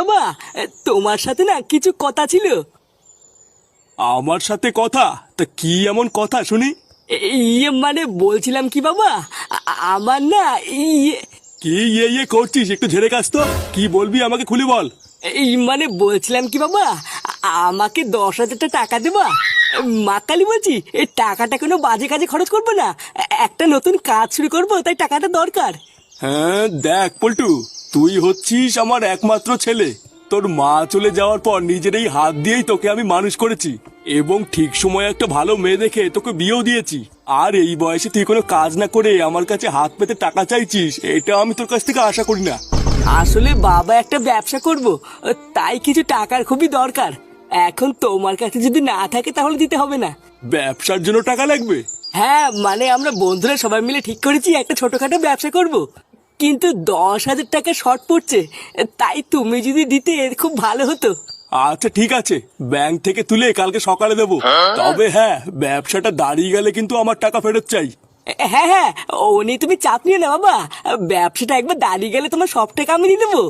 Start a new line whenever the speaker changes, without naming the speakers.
বাবা? তোমার সাথে না কিছু কথা ছিল।
আমার সাথে কথা? তা কি এমন কথা শুনি?
ইয়ে মানে বলছিলাম কি বাবা? আমার না ইয়ে
কি ইয়ে ইয়ে করছিস? একটু ঝেড়ে কাজ তো। কি বলবি আমাকে খুলি বল।
এই মানে বলছিলাম কি বাবা? আমাকে দশ হাজারটা টাকা দেবা? মা কালী বলছি এই টাকাটা কোনো বাজে কাজে খরচ করব না। একটা নতুন কাজ শুরু করব তাই টাকাটা দরকার।
হ্যাঁ দেখ পল্টু। তুই হচ্ছিস আমার একমাত্র ছেলে। তোর মা চলে যাওয়ার পর নিজের এই হাত দিয়েই তোকে আমি মানুষ করেছি। এবং ঠিক সময় একটা ভালো মেয়ে দেখে তোকে বিয়েও দিয়েছি। আর এই বয়সে তুই কোনো কাজ না করে আমার কাছে হাত পেতে টাকা চাইছিস এটা আমি তোর কাছ থেকে আশা করি না।
আসলে বাবা একটা ব্যবসা করব তাই কিছু টাকার খুবই দরকার। এখন তোমার কাছে যদি না থাকে তাহলে দিতে হবে না।
ব্যবসার জন্য টাকা লাগবে?
হ্যাঁ মানে আমরা বন্ধুরা সবাই মিলে ঠিক করেছি একটা ছোটখাটো ব্যবসা করব। কিন্তু দশ হাজার টাকা শর্ট পড়ছে। তাই তুমি যদি দিতে খুব ভালো হতো।
আচ্ছা ঠিক আছে। ব্যাংক থেকে তুলে কালকে সকালে দেবো। তবে হ্যাঁ ব্যবসাটা দাঁড়িয়ে গেলে কিন্তু আমার টাকা ফেরত চাই।
হ্যাঁ হ্যাঁ ও নিয়ে তুমি চাপ নিয়ে না বাবা। ব্যবসাটা একবার দাঁড়িয়ে গেলে তোমার সব টাকা আমি দিয়ে দেবো।